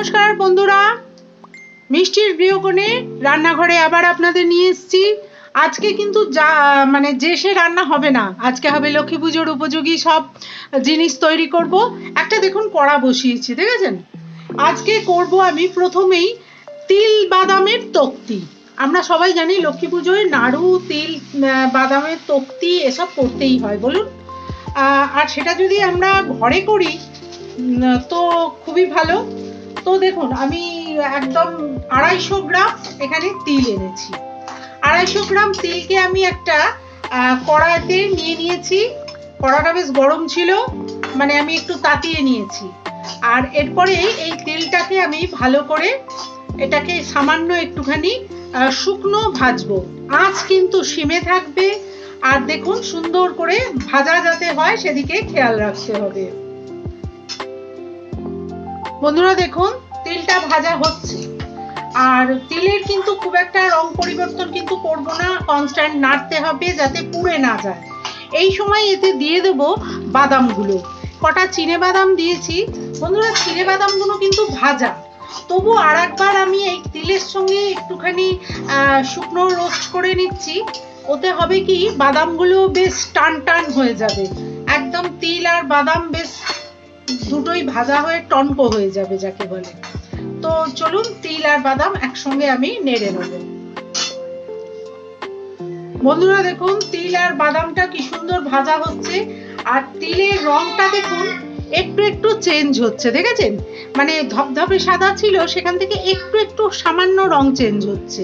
নমস্কার বন্ধুরা। মিষ্টির গৃহকোণে রান্নাঘরে আবার আপনাদের নিয়ে এসেছি। আজকে কিন্তু যা মানে যে সে রান্না হবে না, আজকে হবে লক্ষ্মী পুজোর উপযোগী সব জিনিস তৈরি করব। একটা দেখুন কড়া বসিয়েছি, দেখেছেন? আজকে করব আমি প্রথমেই তিল বাদামের তক্তি। আমরা সবাই জানি লক্ষ্মী পুজোয় নাড়ু, তিল বাদামের তক্তি এসব করতেই হয়, বলুন। আর সেটা যদি আমরা ঘরে করি তো খুবই ভালো। তো দেখুন, আমি একদম আড়াইশো গ্রাম এখানে তিল এনেছি। আড়াইশো গ্রাম তিলকে আমি একটা কড়াইতে নিয়ে নিয়েছি। কড়াটা বেশ গরম ছিল মানে আমি একটু তাতিয়ে নিয়েছি। আর এরপরে এই তেলটাকে আমি ভালো করে এটাকে সামান্য একটুখানি শুকনো ভাজবো। আঁচ কিন্তু সিমে থাকবে। আর দেখুন, সুন্দর করে ভাজা যাতে হয়, সেদিকে খেয়াল রাখতে হবে। বন্ধুরা দেখুন, তিলটা ভাজা হচ্ছে। আর তিলের কিন্তু খুব একটা রং পরিবর্তন কিন্তু করব না কনস্ট্যান্ট নাড়তে হবে যাতে পুড়ে না যায়। এই সময় এতে দিয়ে দেবো বাদামগুলো। কটা চিনে বাদাম দিয়েছি। বন্ধুরা, চিনে বাদামগুলো কিন্তু ভাজা। তবু আর একবার আমি এই তিলের সঙ্গে একটুখানি শুকনো রোস্ট করে নিচ্ছি। ওতে হবে কি, বাদামগুলো বেশ টান টান হয়ে যাবে। একদম তিল আর বাদাম বেশ দুটোই ভাজা হয়ে টনকো হয়ে যাবে যাকে বলে। তো চলুন, তিল আর বাদাম একসঙ্গে আমি নেড়ে নেব। বন্ধুরা, দেখুন, তিল আর বাদামটা কি সুন্দর ভাজা হচ্ছে। আর তিলের রংটা দেখুন, একটু একটু চেঞ্জ হচ্ছে, দেখেছেন? মানে ধপধপে সাদা ছিল, সেখান থেকে একটু একটু সামান্য রং চেঞ্জ হচ্ছে।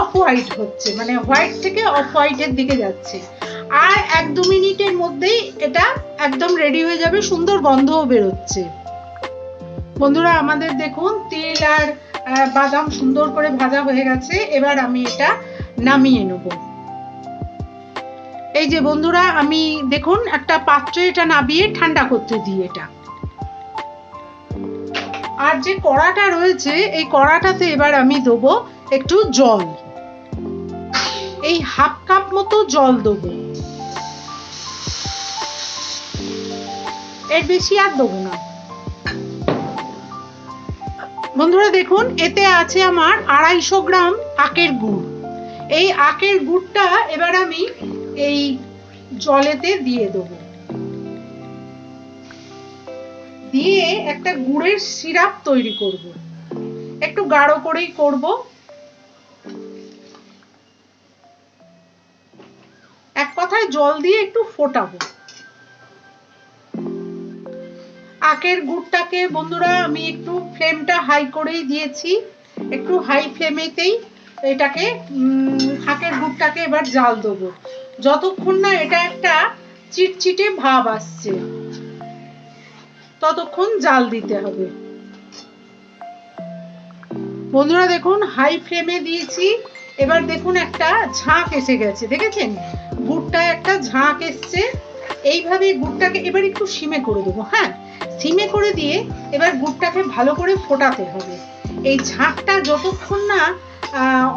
অফ হোয়াইট হচ্ছে মানে হোয়াইট থেকে অফ হোয়াইটের দিকে যাচ্ছে। আর এক দু মিনিটের মধ্যেই এটা একদম রেডি হয়ে যাবে, সুন্দর গন্ধও বেরোচ্ছে। বন্ধুরা, আমাদের দেখুন, তিল আর বাদাম সুন্দর করে ভাজা হয়ে গেছে, এবার আমি এটা নামিয়ে নেব। এই যে বন্ধুরা, আমি দেখুন, একটা পাত্রে এটা নাবিয়ে ঠান্ডা করতে দিই এটা। আর যে কড়াটা রয়েছে, এই কড়াটাতে এবার আমি দেবো একটু জল। এই হাফ কাপ মতো জল দেবো। এর বেশি আর দেবো না। বন্ধুরা দেখুন, এতে আছে আমার আড়াইশো গ্রাম আখের গুড়। এই আখের গুড়টা এবার আমি এই জলেতে দিয়ে দেবো। দিয়ে একটা গুড়ের সিরাপ তৈরি করব। একটু গাঢ় করেই করব। এক কথায় জল দিয়ে একটু ফোটাবো। আখের গুড়টাকে বন্ধুরা আমি একটু ফ্লেমটা হাই করেই দিয়েছি। একটু হাই ফ্লেমেতেই এটাকে আখের গুড়টাকে এবার জাল দেবো। যতক্ষণ না এটা একটা চিটচিটে ভাব আসছে, ততক্ষণ জাল দিতে হবে। বন্ধুরা দেখুন, হাই ফ্লেমে দিয়েছি। এবার দেখুন একটা ঝাঁক এসে গেছে, দেখেছেন? গুড়টা একটা ঝাঁক এসছে। এইভাবে গুড়টাকে এবার একটু সিমে করে দেবো হ্যাঁ? সিমে করে দিয়ে এবার গুড়টাকে ভালো করে ফোটাতে হবে। এই ঝাঁকটা যতক্ষণ না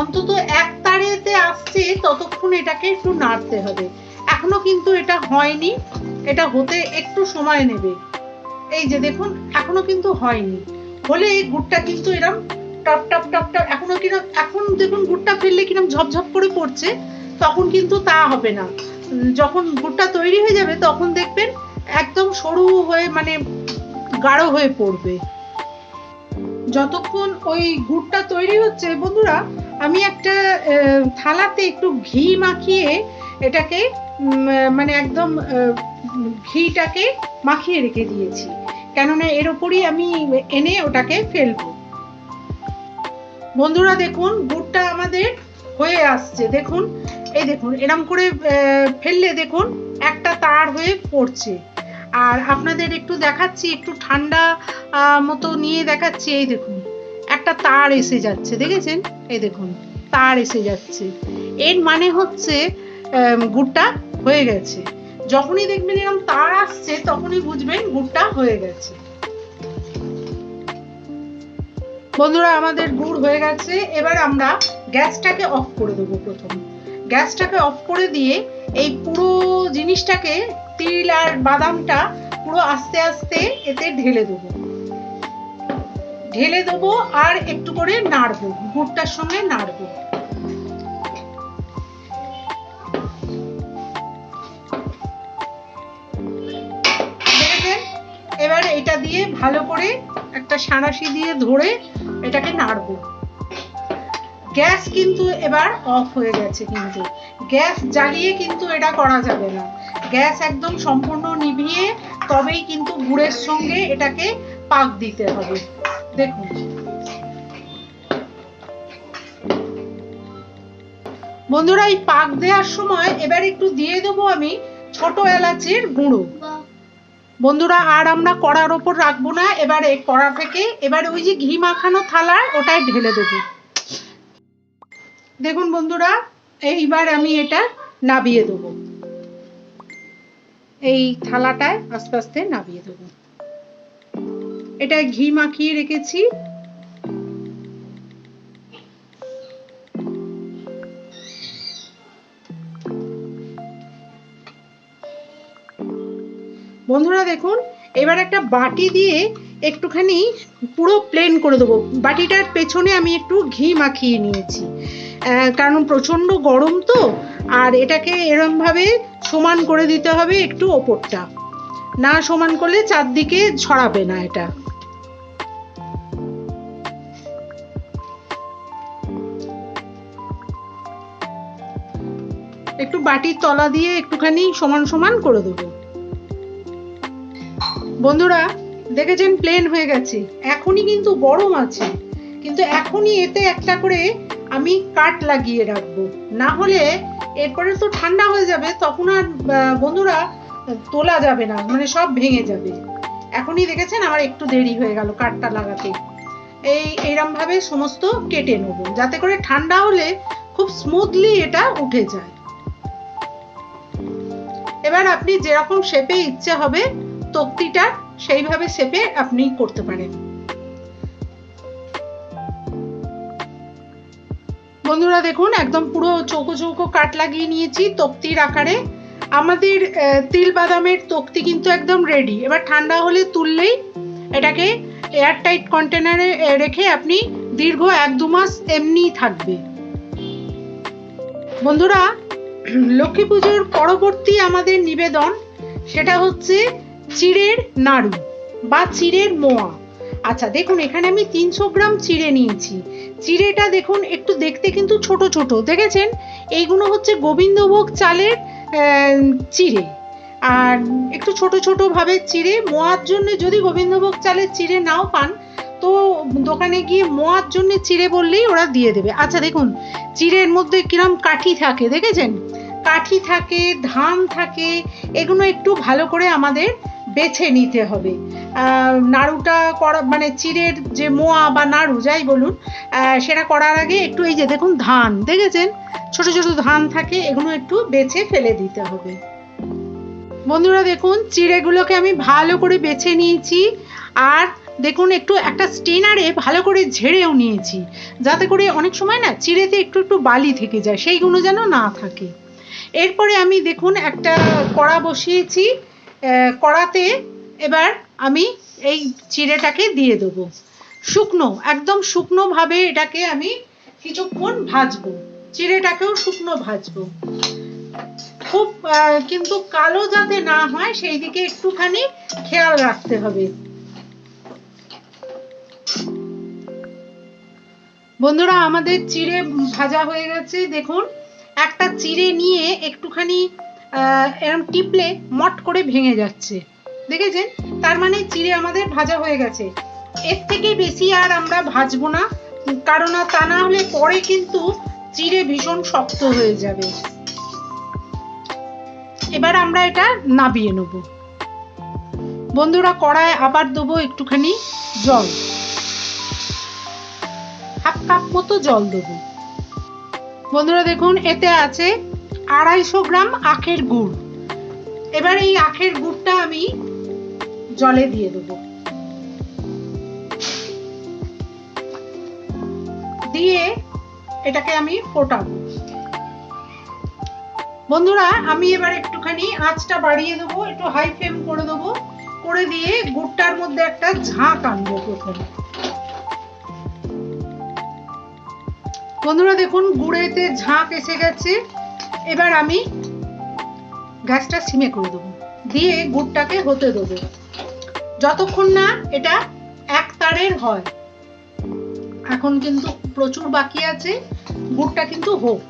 অন্তত এক তারেতে আসছে, ততক্ষণ এটাকে একটু নাড়তে হবে। এখনও কিন্তু এটা হয়নি, এটা হতে একটু সময় নেবে। এই যে দেখুন, এখনও কিন্তু হয়নি। হলে এই গুড়টা কিন্তু এরম টপ টপ টপ টপ, এখনও কিরম, এখন দেখুন গুড়টা ফেললে কিরম ঝপঝপ করে পড়ছে, তখন কিন্তু তা হবে না। যখন গুড়টা তৈরি হয়ে যাবে, তখন দেখবেন একদম সরু হয়ে মানে গাঢ় হয়ে পড়বে। যতক্ষণ ওই গুড়টা তৈরি হচ্ছে, বন্ধুরা, আমি একটা থালাতে একটু ঘি মাখিয়ে এটাকে মানে একদম ঘিটাকে মাখিয়ে রেখে দিয়েছি। কেননা এর ওপরই আমি এনে ওটাকে ফেলব। বন্ধুরা, দেখুন, গুড়টা আমাদের হয়ে আসছে। দেখুন এই দেখুন, এরম করে ফেললে দেখুন, একটা তার হয়ে পড়ছে। আর আপনাদের একটু দেখাচ্ছি, একটু ঠান্ডা মতো নিয়ে দেখাচ্ছি, এই দেখুন, একটা তার এসে যাচ্ছে, দেখেছেন? এই দেখুন, তার এসে যাচ্ছে। এর মানে হচ্ছে গুড়টা হয়ে গেছে। যখনই দেখবেন এরকম তার আসছে, তখনই বুঝবেন গুড়টা হয়ে গেছে। বন্ধুরা, আমাদের গুড় হয়ে গেছে। এবার আমরা গ্যাসটাকে অফ করে দেবো প্রথম। গ্যাসটাকে অফ করে দিয়ে এই পুরো জিনিসটাকে, তিল আর বাদামটা পুরো আস্তে আস্তে এতে ঢেলে দেবো। ঢেলে দেবো আর একটু করে নাড়বো, গুড়টার সঙ্গে নাড়বো। এবার এটা দিয়ে ভালো করে একটা সাঁড়াশি দিয়ে ধরে এটাকে নাড়বো। গ্যাস কিন্তু এবার অফ হয়ে গেছে কিন্তু। গ্যাস জ্বালিয়ে কিন্তু এটা করা যাবে না। গ্যাস একদম সম্পূর্ণ নিভিয়ে তবেই কিন্তু গুড়ের সঙ্গে এটাকে পাক দিতে হবে। দেখুন। বন্ধুরা, এই পাক দেওয়ার সময় এবার একটু দিয়ে দেবো আমি ছোট এলাচের গুঁড়ো। বন্ধুরা, আর আমরা কড়ার ওপর রাখব না। এবার এই কড়া থেকে এবার ওই যে ঘি মাখানো থালার ওটায় ঢেলে দেবো। দেখুন বন্ধুরা, এইবার আমি এটা নাবিয়ে দেবো। এই থালাটায় আস্তে আস্তে নাবিয়ে দেবো। এটা ঘি মাখিয়ে রেখেছি। বন্ধুরা দেখুন, এবার একটা বাটি দিয়ে একটুখানি পুরো প্লেন করে দেবো। বাটিটার পেছনে আমি একটু ঘি মাখিয়ে নিয়েছি। কারণ প্রচণ্ড গরম তো, আর এটাকে এরমভাবে সমান করে দিতে হবে একটু ওপরটা। না সমান করলে চারদিকে ছড়াবে না এটা। একটু বাটির তলা দিয়ে একটুখানি সমান সমান করে দেবো। বন্ধুরা, দেখেছেন প্লেন হয়ে গেছে। এখনই কিন্তু গরম আছে। কিন্তু এখনই এতে একটা করে আমি কাট লাগিয়ে রাখব। না হলে এরপরে তো ঠান্ডা হয়ে যাবে, তখন আর বন্ধুরা, তোলা যাবে না মানে সব ভেঙে যাবে। এখনই দেখেছেন আমার একটু দেরি হয়ে গেল কাঠটা লাগাতে। এই এইরকম ভাবে সমস্ত কেটে নেব, যাতে করে ঠান্ডা হলে খুব স্মুথলি এটা উঠে যায়। এবার আপনি যেরকম শেপে ইচ্ছে হবে, তক্তিটা সেইভাবে শেপে আপনি করতে পারেন। বন্ধুরা দেখুন, একদম পুরো চৌকো চৌকো কাট লাগিয়ে নিয়েছি তক্তির আকারে। আমাদের তিল বাদামের তক্তি কিন্তু একদম রেডি এবার ঠান্ডা হলে তুললেই এটাকে এয়ার টাইট কন্টেনারে রেখে আপনি দীর্ঘ এক দু মাস এমনিই থাকবে। বন্ধুরা, লক্ষ্মী পুজোর পরবর্তী আমাদের নিবেদন, সেটা হচ্ছে চিড়ের নাড়ু বা চিড়ের মোয়া। আচ্ছা দেখুন, এখানে আমি তিনশো গ্রাম চিড়ে নিয়েছি। চিড়েটা দেখুন, একটু দেখতে কিন্তু ছোট ছোট, দেখেছেন? এইগুলো হচ্ছে গোবিন্দভোগ চালের চিড়ে। আর একটু ছোট ছোট ভাবে চিড়ে, মোয়ার জন্য যদি গোবিন্দভোগ চালের চিড়ে নাও পান, তো দোকানে গিয়ে মোয়ার জন্য চিড়ে বললেই ওরা দিয়ে দেবে। আচ্ছা দেখুন, চিড়ের মধ্যে কিরম কাঠি থাকে, দেখেছেন? কাঠি থাকে, ধান থাকে, এগুলো একটু ভালো করে আমাদের বেছে নিতে হবে। নাড়ুটা করা মানে চিড়ের যে মোয়া বা নাড়ু, যাই বলুন সেটা করার আগে একটু এই যে দেখুন ধান, দেখেছেন? ছোট ছোট ধান থাকে, এগুলো একটু বেছে ফেলে দিতে হবে। বন্ধুরা দেখুন, চিড়েগুলোকে আমি ভালো করে বেছে নিয়েছি, আর দেখুন একটু একটা স্টেনারে ভালো করে ঝেড়েও নিয়েছি, যাতে করে অনেক সময় না চিড়েতে একটু একটু বালি থেকে যায়, সেইগুলো যেন না থাকে। এরপরে আমি দেখুন একটা কড়া বসিয়েছি কড়াতে এবার আমি এই চিড়েটাকে দিয়ে দেবো। শুকনো, একদম শুকনো ভাবে এটাকে আমি কিছুক্ষণ ভাজবো। চিড়েটাকেও শুকনো ভাজবো। খুব কিন্তু কালো যাতে না হয় সেই দিকে একটুখানি খেয়াল রাখতে হবে। বন্ধুরা, আমাদের চিড়ে ভাজা হয়ে গেছে। দেখুন, একটা চিড়ে নিয়ে একটুখানি এরম টিপলে মট করে ভেঙে যাচ্ছে। দেখেছেন? তার মানে চিড়ে আমাদের ভাজা হয়ে গেছে। এর থেকে বেশি আর আমরা ভাজবো না। কারণ তা না হলে পরে কিন্তু চিড়ে ভীষণ শক্ত হয়ে যাবে। এবার আমরা এটা নাবিয়ে নেব। বন্ধুরা কড়ায় আবার দেবো একটুখানি জল। হাফ কাপ মতো জল দেবো। বন্ধুরা, দেখুন, এতে আছে আড়াইশো গ্রাম আখের গুড়। এবার এই আখের গুড়টা আমি জলে দিয়ে দেবো। দিয়ে এটাকে আমি ফোটাবো। বন্ধুরা, আমি এবার একটুখানি আঁচটা বাড়িয়ে দেবো, একটু হাই ফ্লেম করে দেবো। করে দিয়ে গুড়টার মধ্যে একটা ঝাঁক আনব প্রথমে। বন্ধুরা, দেখুন, গুড়েতে ঝাঁক এসে গেছে। এবার আমি গ্যাসটা সিমে করে দেবো। দিয়ে গুড়টাকে হতে দেবো। যতক্ষণ না এটা এক তারের হয়। এখন কিন্তু প্রচুর বাকি আছে, গুড়টা কিন্তু হোক।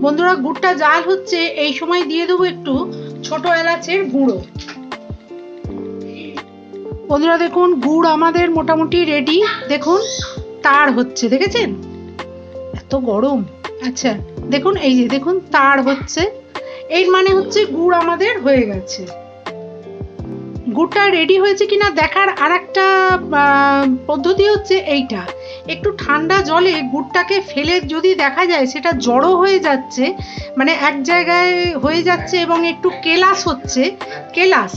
বন্ধুরা, গুড়টা জাল হচ্ছে, এই সময় দিয়ে দেবো একটু ছোট এলাচের গুঁড়ো। বন্ধুরা, দেখুন, গুড় আমাদের মোটামুটি রেডি দেখুন, তার হচ্ছে, দেখেছেন? এত গরম। আচ্ছা দেখুন, এই যে, দেখুন, তার হচ্ছে। এর মানে হচ্ছে গুড় আমাদের হয়ে গেছে। গুড়টা রেডি হয়েছে কিনা দেখার আর একটা পদ্ধতি হচ্ছে এইটা। একটু ঠান্ডা জলে গুড়টাকে ফেলে যদি দেখা যায় সেটা জড়ো হয়ে যাচ্ছে মানে এক জায়গায় হয়ে যাচ্ছে এবং একটু কেলাস হচ্ছে, কেলাস,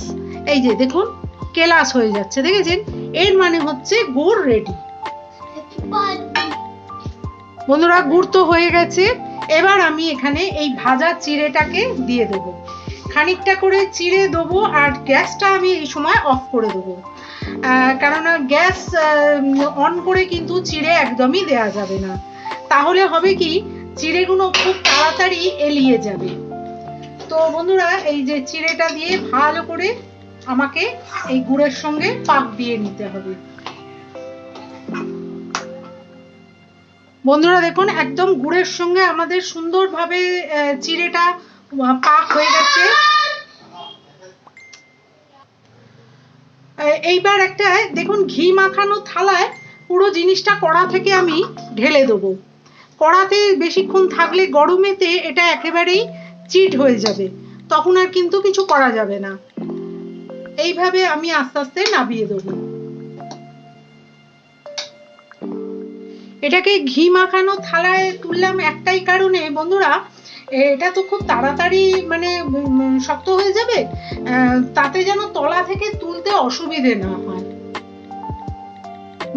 এই যে দেখুন, কেলাস হয়ে যাচ্ছে, দেখেছেন? এর মানে হচ্ছে গুড় রেডি বন্ধুরা, গুড় তো হয়ে গেছে। এবার আমি এখানে এই ভাজা চিড়েটাকে দিয়ে দেবো। খানিকটা করে চিড়ে দেবো আর গ্যাসটা আমি এই সময় অফ করে দেবো। কেননা গ্যাস অন করে কিন্তু চিড়ে একদমই দেয়া যাবে না। তাহলে হবে কি, চিড়েগুলো খুব তাড়াতাড়ি এলিয়ে যাবে। তো বন্ধুরা, এই যে চিড়েটা দিয়ে ভালো করে আমাকে এই গুড়ের সঙ্গে পাক দিয়ে নিতে হবে। বন্ধুরা, দেখুন, একদম গুড়ের সঙ্গে আমাদের সুন্দরভাবে চিড়েটা পাক হয়ে গেছে এইবার একটা দেখুন ঘি মাখানো থালায় পুরো জিনিসটা কড়া থেকে আমি ঢেলে দেবো কড়াতে বেশিক্ষণ থাকলে গরমেতে এটা একেবারেই চিট হয়ে যাবে তখন আর কিন্তু কিছু করা যাবে না এইভাবে আমি আস্তে আস্তে নাবিয়ে দেবো এটাকে ঘি মাখানো থালায় তুললাম একটাই কারণে। বন্ধুরা এটা তো খুব তাড়াতাড়ি মানে শক্ত হয়ে যাবে তাতে যেন তলা থেকে তুলতে অসুবিধে না হয়।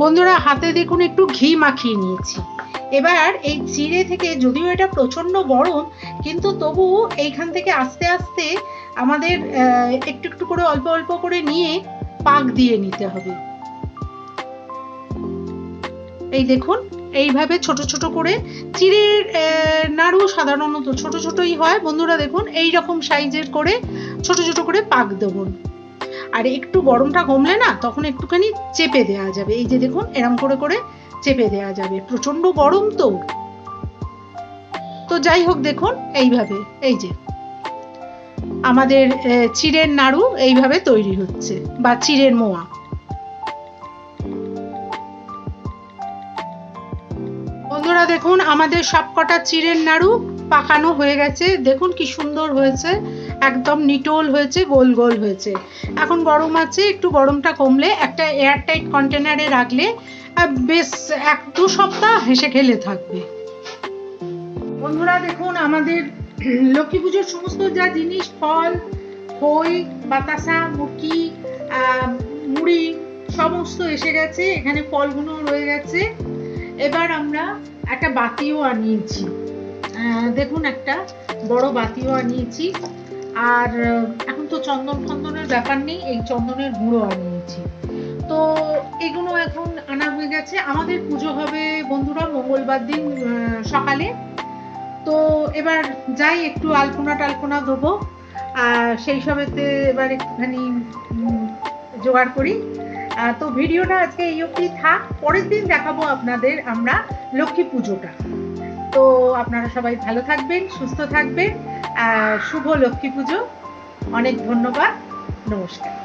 বন্ধুরা, হাতে দেখুন, একটু ঘি মাখিয়ে নিয়েছি। এবার এই চিড়ে থেকে, যদিও এটা প্রচণ্ড গরম, কিন্তু তবু এইখান থেকে আস্তে আস্তে আমাদের একটু একটু করে অল্প অল্প করে নিয়ে পাক দিয়ে নিতে হবে। এই দেখুন, এইভাবে ছোট ছোট করে চিড়ের নাড়ু সাধারণত ছোট ছোটই হয়। বন্ধুরা দেখুন এই রকম সাইজের করে ছোট ছোট করে পাক দেবুন। আর একটু গরমটা কমলে না, তখন একটুখানি চেপে দেওয়া যাবে। এই যে দেখুন, এরম করে করে চেপে দেওয়া যাবে। প্রচণ্ড গরম তো। তো যাই হোক দেখুন, এইভাবে, এই যে। আমাদের চিড়ের নাড়ু এইভাবে তৈরি হচ্ছে, বা চিড়ের মোয়া। বন্ধুরা দেখুন, আমাদের সবকটা চিড়ের নাড়ু পাকানো হয়ে গেছে। দেখুন কি সুন্দর হয়েছে, একদম নিটোল হয়েছে, গোল গোল হয়েছে। এখন গরম আছে, একটু গরমটা কমলে একটা এয়ারটাইট কন্টেনারে রাখলে বেশ এক দু সপ্তাহ হেসে খেলে থাকবে। বন্ধুরা দেখুন, আমাদের লক্ষ্মী পুজোর সমস্ত যা জিনিস, ফল, খই, বাতাসা মুরকি মুড়ি, সমস্ত এসে গেছে। এখানে ফলগুলো রয়ে গেছে। এবার আমরা একটা বাতিও আনিয়েছি। দেখুন একটা বড় বাতিও আনিয়েছি। আর এখন তো চন্দন ফন্দনের ব্যাপার নেই, এই চন্দনের গুঁড়ো আনিয়েছি। তো এগুলো এখন আনা হয়ে গেছে। আমাদের পুজো হবে বন্ধুরা মঙ্গলবার দিন সকালে। তো এবার যাই, একটু আলপনা টালপনা দেবো। আর সেই সবেতে এবার একটুখানি জোগাড় করি। তো ভিডিওটা আজকে এই অবধি থাক। পরের দিন দেখাবো আপনাদের আমরা লক্ষ্মী পুজোটা। তো আপনারা সবাই ভালো থাকবেন, সুস্থ থাকবেন। শুভ লক্ষ্মী পুজো। অনেক ধন্যবাদ। নমস্কার।